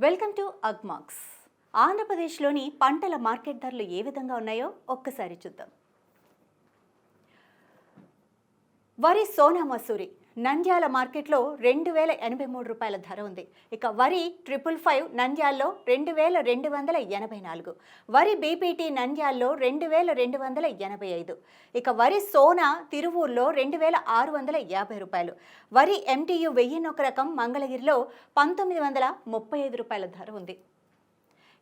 Welcome to Agmax. ఆంధ్రప్రదేశ్లోని పంటల market ధరలు ఏ విధంగా ఉన్నాయో ఒక్కసారి చూద్దాం. వరి సోనా మసూరి నంద్యాల మార్కెట్లో రెండు వేల ఎనభై మూడు రూపాయల ధర ఉంది. ఇక వరి ట్రిపుల్ ఫైవ్ నంద్యాల్లో రెండు వేల రెండు వందల ఎనభై నాలుగు. వరి బీపీటీ నంద్యాల్లో రెండు వేల రెండు వందల ఎనభై ఐదు. ఇక వరి సోనా తిరువూరులో రెండు వేల ఆరు వందల యాభై రూపాయలు. వరి ఎంటీయు వెయ్యినొక రకం మంగళగిరిలో పంతొమ్మిది వందల ముప్పై ఐదు రూపాయల ధర ఉంది.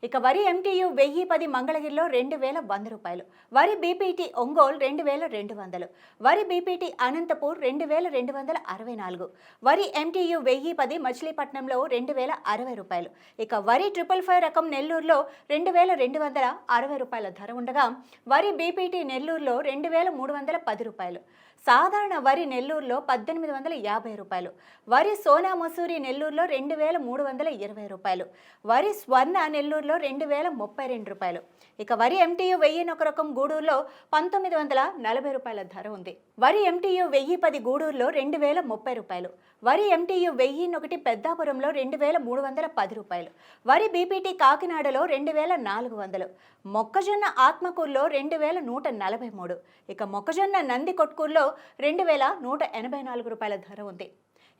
ఇక వరి ఎంటీయు వెయ్యి పది మంగళగిరిలో రెండు వేల వంద రూపాయలు. వరి బీపీటీ ఒంగోలు రెండు వేల రెండు వందలు. వరి బీపీటీ అనంతపూర్ రెండు వేల రెండు వందల అరవై నాలుగు. వరి ఎంటీయు వెయ్యి పది మచిలీపట్నంలో రెండు వేల అరవై రూపాయలు. ఇక వరి ట్రిపుల్ ఫైవ్ రకం నెల్లూరులో రెండు వేల రెండు వందల అరవై రూపాయల ధర ఉండగా వరి బీపీటీ నెల్లూరులో రెండు వేల మూడు వందల పది రూపాయలు. సాధారణ వరి నెల్లూరులో పద్దెనిమిది వందల యాభై రూపాయలు వరి సోనా మసూరి నెల్లూరులో రెండు వేల మూడు వందల ఇరవై రూపాయలు వరి స్వర్ణ నెల్లూరులో రెండు వేల ముప్పై రెండు రూపాయలు. ఇక వరి ఎంటీయు వెయ్యినొక రకం గూడూరులో పంతొమ్మిది వందల నలభై రూపాయల ధర ఉంది. వరి ఎంటీయు వెయ్యి పది గూడూరులో రెండు వేల ముప్పై రూపాయలు వరి ఎంటీయు వెయ్యినొకటి పెద్దాపురంలో రెండు వేల మూడు వందల పది రూపాయలు వరి బీపీటీ కాకినాడలో రెండు వేల నాలుగు వందలు మొక్కజొన్న ఆత్మకూరులో రెండు వేల నూట నలభై మూడు. ఇక మొక్కజొన్న నంది కొట్కూరులో రెండు వేల నూట ఎనభై నాలుగు రూపాయల ధర ఉంది.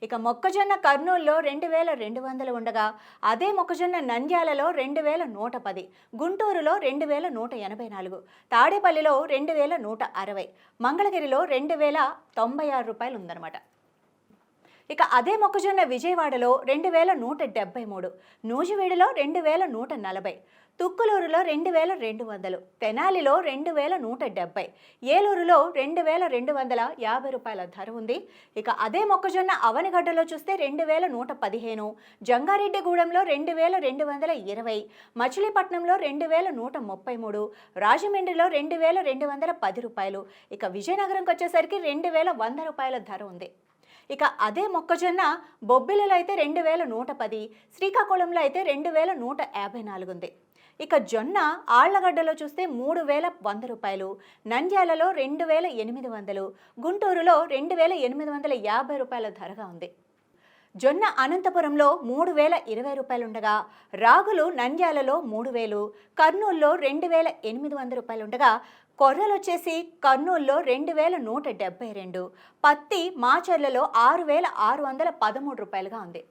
ఇక మొక్కజొన్న కర్నూలులో రెండు వేల రెండు వందలు ఉండగా అదే మొక్కజొన్న నంద్యాలలో రెండు వేల నూట పది గుంటూరులో రెండు వేల నూట ఎనభై నాలుగు తాడేపల్లిలో రెండు వేల నూట అరవై మంగళగిరిలో రెండు వేల తొంభై ఆరు రూపాయలు ఉందన్నమాట. ఇక అదే మొక్కజొన్న విజయవాడలో రెండు వేల నూట డెబ్బై మూడు నూజివీడులో రెండు వేల నూట నలభై తుక్కులూరులో రెండు వేల రెండు వందలు తెనాలిలో రెండు వేల నూట డెబ్బై ఏలూరులో రెండు వేల రెండు వందల యాభై రూపాయల ధర ఉంది ఇక అదే మొక్కజొన్న అవనిగడ్డలో చూస్తే రెండు వేల నూట పదిహేను జంగారెడ్డిగూడెంలో రెండు వేల రెండు వందల ఇరవై మచిలీపట్నంలో రెండు వేల నూట ముప్పై మూడు రాజమండ్రిలో రెండు వేల రెండు వందల పది రూపాయలు ఇక విజయనగరంకి వచ్చేసరికి రెండు వేల వంద రూపాయల ధర ఉంది ఇక అదే మొక్కజొన్న బొబ్బిలలో అయితే రెండు వేల నూట పది శ్రీకాకుళంలో అయితే రెండు వేల నూట యాభై నాలుగు ఉంది ఇక జొన్న ఆళ్ళగడ్డలో చూస్తే మూడు వేల వంద రూపాయలు నంద్యాలలో రెండు వేల ఎనిమిది వందలు గుంటూరులో రెండు వేల ఎనిమిది వందల యాభై రూపాయల ధరగా ఉంది. జొన్న అనంతపురంలో మూడు వేల ఇరవై రూపాయలుండగా రాగులు నంద్యాలలో మూడు వేలు కర్నూలులో రెండు వేల ఎనిమిది వందల రూపాయలుండగా కొర్రలు వచ్చేసి కర్నూలులో రెండు వేల నూట డెబ్బై రెండు పత్తి మాచర్లలో ఆరు వేల ఆరు వందల పదమూడు రూపాయలుగా ఉంది.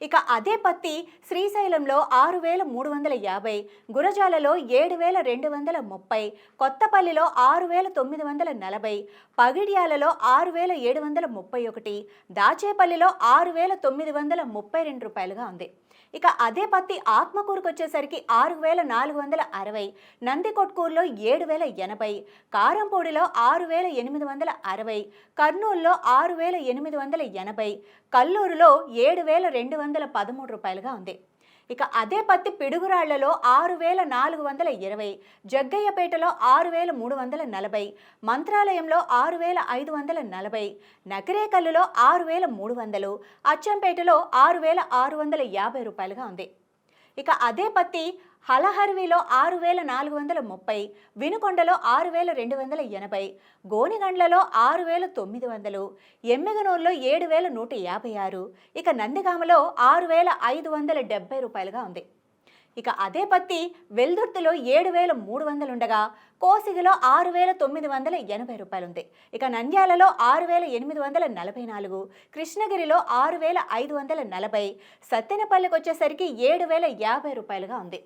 ఇక అదే పత్తి శ్రీశైలంలో ఆరు వేల మూడు వందల యాభై గురజాలలో ఏడు వేల రెండు వందల ముప్పై కొత్తపల్లిలో ఆరు వేల తొమ్మిది వందల నలభై పగిడ్యాలలో ఆరు వేల ఏడు వందల ముప్పై ఒకటి దాచేపల్లిలో ఆరు వేల తొమ్మిది వందల ముప్పై రెండు రూపాయలుగా ఉంది. ఇక అదే పత్తి ఆత్మకూరుకు వచ్చేసరికి ఆరు వేల నాలుగు వందల అరవై నందికొట్కూరులో ఏడు వేల ఎనభై కారంపూడిలో ఆరు వేల ఎనిమిది వందల అరవై కర్నూలులో ఆరు వేల ఎనిమిది వందల ఎనభై కల్లూరులో ఏడు వేల రెండు వందల పదమూడు రూపాయలుగా ఉంది. ఇక అదే పత్తి పిడుగురాళ్ళలో ఆరు వేల నాలుగు వందల ఇరవై జగ్గయ్యపేటలో ఆరు వేల మూడు వందల నలభై మంత్రాలయంలో ఆరు వేల ఐదు వందల నలభై నకిరేకల్లులో ఆరు వేల మూడు వందలు అచ్చంపేటలో ఆరు వేల ఆరు వందల యాభై రూపాయలుగా ఉంది. ఇక అదే పత్తి హలహర్విలో ఆరు వేల నాలుగు వందల ముప్పై వినుకొండలో ఆరు వేల రెండు వందల ఎనభై గోనిగండ్లలో ఆరు వేల తొమ్మిది వందలు ఎమ్మెగనూరులో ఏడు వేల నూట యాభై ఆరు ఇక నందిగామలో ఆరు వేల ఐదు వందల డెబ్బై రూపాయలుగా ఉంది. ఇక అదే పత్తి వెల్దుర్తిలో ఏడు వేల మూడు వందలు ఉండగా కోసిగిలో ఆరు వేల తొమ్మిది వందల ఎనభై రూపాయలు ఉంది ఇక నంద్యాలలో ఆరు వేల ఎనిమిది వందల నలభై నాలుగు కృష్ణగిరిలో ఆరు వేల ఐదు వందల నలభై సత్తెనపల్లికి వచ్చేసరికి ఏడు వేల యాభై రూపాయలుగా ఉంది.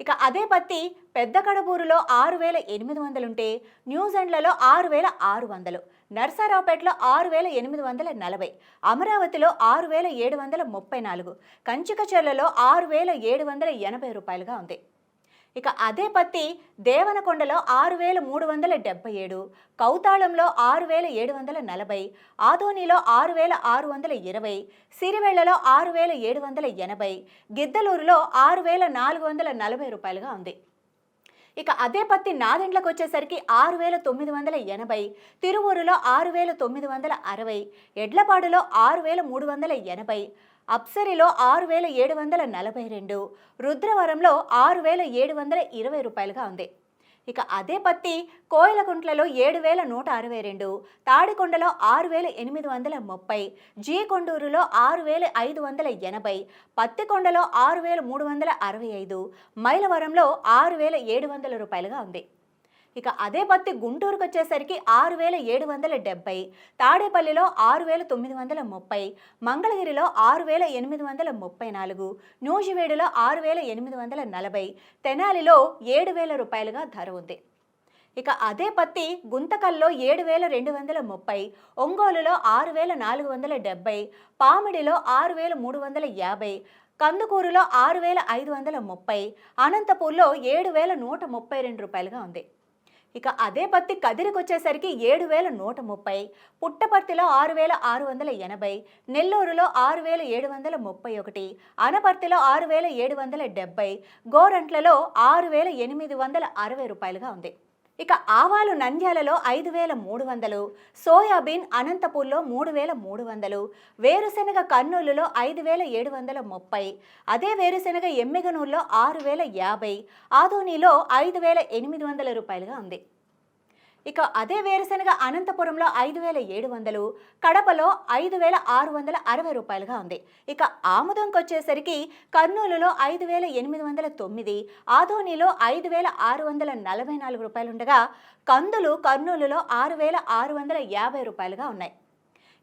ఇక అదే పత్తి పెద్ద కడబూరులో ఆరు వేల ఎనిమిది వందలుంటే న్యూజిలాండ్లలో ఆరు వేల ఆరు వందలు నర్సారావుపేటలో ఆరు వేల ఎనిమిది వందల నలభై అమరావతిలో ఆరు వేల ఏడు వందల ముప్పై నాలుగు కంచికచర్లలో ఆరు వేల ఏడు వందల ఎనభై రూపాయలుగా ఉంది. ఇక అదే పత్తి దేవనకొండలో ఆరు వేల మూడు వందల డెబ్బై ఏడు కౌతాళంలో ఆరు వేల ఏడు వందల నలభై ఆదోనిలో ఆరు వేల ఆరు వందల ఇరవై సిరివెళ్ళలో ఆరు వేల ఏడు వందల ఎనభై గిద్దలూరులో ఆరు వేల నాలుగు వందల నలభై రూపాయలుగా ఉంది. ఇక అదే పత్తి నాదెండ్లకు వచ్చేసరికి ఆరు వేల తొమ్మిది వందల ఎనభై తిరువూరులో ఆరు వేల తొమ్మిది వందల అరవై ఎడ్లపాడులో ఆరు వేల మూడు వందల ఎనభై అప్సరిలో ఆరు వేల ఏడు వందల నలభై రెండు రుద్రవరంలో ఆరు వేల ఏడు వందల ఇరవై రూపాయలుగా ఉంది. ఇక అదే పత్తి కోయలకుంట్లలో ఏడు వేల నూట అరవై రెండు తాడికొండలో ఆరు వేల ఎనిమిది వందల ముప్పై జీకొండూరులో ఆరు వేల ఐదు వందల ఎనభై పత్తికొండలో ఆరు వేల మూడు వందల అరవై ఐదు మైలవరంలో ఆరు వేల ఏడు వందల రూపాయలుగా ఉంది. ఇక అదే పత్తి గుంటూరుకు వచ్చేసరికి ఆరు వేల ఏడు వందల డెబ్బై తాడేపల్లిలో ఆరు వేల తొమ్మిది వందల ముప్పై మంగళగిరిలో ఆరు వేల ఎనిమిది వందల ముప్పై నాలుగు నూజివేడులో ఆరు వేల ఎనిమిది వందల నలభై తెనాలిలో ఏడు వేల రూపాయలుగా ధర ఉంది. ఇక అదే పత్తి గుంతకల్లో ఏడు వేల రెండు వందల ముప్పై ఒంగోలులో ఆరు వేల నాలుగు వందల డెబ్బై పామిడిలో ఆరు వేల మూడు వందల యాభై కందుకూరులో ఆరు వేల ఐదు వందల ముప్పై అనంతపూర్లో ఏడు వేల నూట ముప్పై రెండు రూపాయలుగా ఉంది. ఇక అదే పత్తి కదిరికొచ్చేసరికి ఏడు వేల నూట ముప్పై పుట్టపర్తిలో ఆరు వేల ఆరు వందల ఎనభై నెల్లూరులో ఆరు వేల ఏడు వందల ముప్పై ఒకటి అనపర్తిలో ఆరు వేల ఏడు వందల డెబ్బై గోరంట్లలో ఆరు వేల ఎనిమిది వందల అరవై రూపాయలుగా ఉంది. ఇక ఆవాలు నంద్యాలలో ఐదు వేల మూడు వందలు సోయాబీన్ అనంతపూర్లో మూడు వేల మూడు వందలు వేరుశెనగ కర్నూలులో ఐదు వేల ఏడు వందల ముప్పై అదే వేరుశెనగ ఎమ్మెగనూరులో ఆరు వేల యాభై ఆదోనిలో ఐదు వేల ఎనిమిది వందల రూపాయలుగా ఉంది. ఇక అదే వేరుశెనగ అనంతపురంలో ఐదు వేల ఏడు వందలు కడపలో ఐదు వేల ఆరు వందల అరవై రూపాయలుగా ఉంది. ఇక ఆముదంకి వచ్చేసరికి కర్నూలులో ఐదు వేల ఎనిమిది వందల తొమ్మిది ఆదోనిలో ఐదు వేల ఆరు వందల నలభై నాలుగు రూపాయలు ఉండగా కందులు కర్నూలులో ఆరు వేల ఆరు వందల యాభై రూపాయలుగా ఉన్నాయి.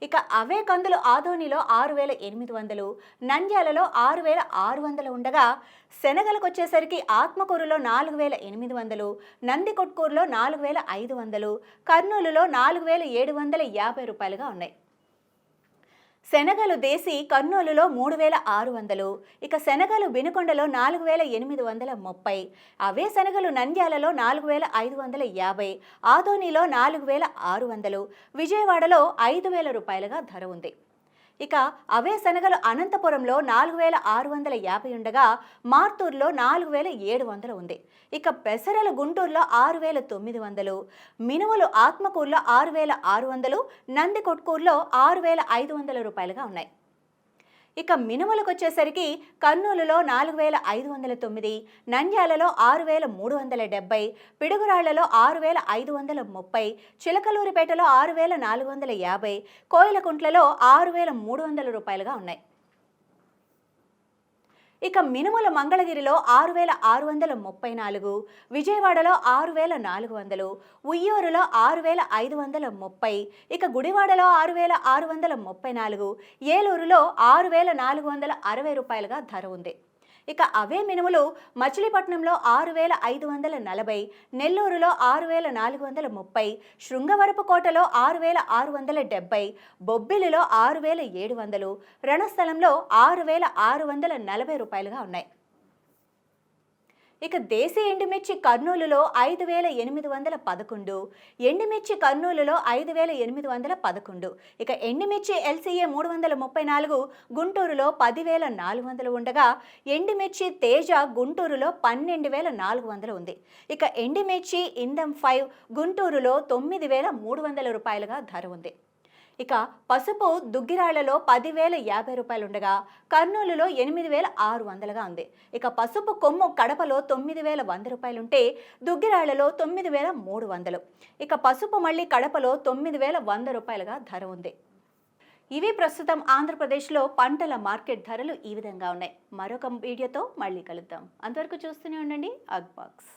ఇక అవే కందులు ఆదోనిలో ఆరు వేల ఎనిమిది వందలు నంద్యాలలో ఆరు వేల ఆరు వందలు ఉండగా శనగలకు వచ్చేసరికి ఆత్మకూరులో నాలుగు వేల ఎనిమిది వందలు నందికొట్కూరులో నాలుగు వేల ఐదు వందలు కర్నూలులో నాలుగు వేల ఏడు వందల యాభై రూపాయలుగా ఉన్నాయి. శనగలు దేశీ కర్నూలులో మూడు వేల ఆరు వందలు ఇక శనగలు బినుకొండలో నాలుగు వేల ఎనిమిది వందల ముప్పై అవే శనగలు నంద్యాలలో నాలుగు వేల ఐదు వందల యాభై ఆదోనిలో నాలుగు వేల ఆరు వందలు విజయవాడలో ఐదు వేల రూపాయలుగా ధర ఉంది. ఇక అవే శనగలు అనంతపురంలో నాలుగు వేల ఆరు వందల యాభై ఉండగా మార్తూరులో నాలుగు వేల ఏడు వందలు ఉంది. ఇక పెసరలు గుంటూరులో ఆరు వేల తొమ్మిది వందలు మినుములు ఆత్మకూరులో ఆరు వేల ఆరు వందలు నంది కొట్కూరులో ఆరు వేల ఐదు వందల రూపాయలుగా ఉన్నాయి. ఇక మినుములకు వచ్చేసరికి కర్నూలులో నాలుగు వేల ఐదు వందల తొమ్మిది నంద్యాలలో ఆరు వేల మూడు వందల డెబ్బై పిడుగురాళ్ళలో ఆరు వేల ఐదు వందల ముప్పై చిలకలూరిపేటలో ఆరు వేల నాలుగు వందల యాభై కోయిలకుంట్లలో ఆరు వేల మూడు వందల రూపాయలుగా ఉన్నాయి. ఇక మినుముల మంగళగిరిలో ఆరు వేల ఆరు వందల ముప్పై నాలుగు విజయవాడలో ఆరు వేల నాలుగు వందలు ఉయ్యూరులో ఆరు వేల ఐదు వందల ముప్పై ఇక గుడివాడలో ఆరు వేల ఆరు వందల ముప్పై నాలుగు ఏలూరులో ఆరు వేల నాలుగు వందల అరవై రూపాయలుగా ధర ఉంది. ఇక అవే మినుములు మచిలీపట్నంలో ఆరు వేల ఐదు వందల నలభై నెల్లూరులో ఆరు వేల నాలుగు వందల ముప్పై శృంగవరపుకోటలో ఆరు వేల ఆరు వందల డెబ్బై బొబ్బిలిలో ఆరు వేల ఏడు వందలు రణస్థలంలో ఆరు వేల ఆరు వందల నలభై రూపాయలుగా ఉన్నాయి. ఇక దేశీ ఎండుమిర్చి కర్నూలులో ఐదు వేల ఎనిమిది వందల పదకొండు ఎండుమిర్చి కర్నూలులో ఐదు వేల ఎనిమిది వందల పదకొండు ఇక ఎండుమిర్చి ఎల్సీఏ మూడు వందల ముప్పై నాలుగు గుంటూరులో పదివేల నాలుగు వందలు ఉండగా ఎండుమిర్చి తేజ గుంటూరులో పన్నెండు వేల నాలుగు వందలు ఉంది. ఇక ఎండుమిర్చి ఇందం ఫైవ్ గుంటూరులో తొమ్మిది వేల మూడు వందల రూపాయలుగా ధర ఉంది. ఇక పసుపు దుగ్గిరాళ్ళలో పదివేల యాభై రూపాయలు ఉండగా కర్నూలులో ఎనిమిది వేల ఆరు వందలుగా ఉంది. ఇక పసుపు కొమ్ము కడపలో తొమ్మిది వేల వంద రూపాయలుంటే దుగ్గిరాళ్ళలో తొమ్మిది వేల మూడు వందలు. ఇక పసుపు మళ్ళీ కడపలో తొమ్మిది వేల వంద రూపాయలుగా ధర ఉంది. ఇవి ప్రస్తుతం ఆంధ్రప్రదేశ్లో పంటల మార్కెట్ ధరలు ఈ విధంగా ఉన్నాయి. మరొక వీడియోతో మళ్ళీ కలుద్దాం. అంతవరకు చూస్తూనే ఉండండి. అగ్బాక్స్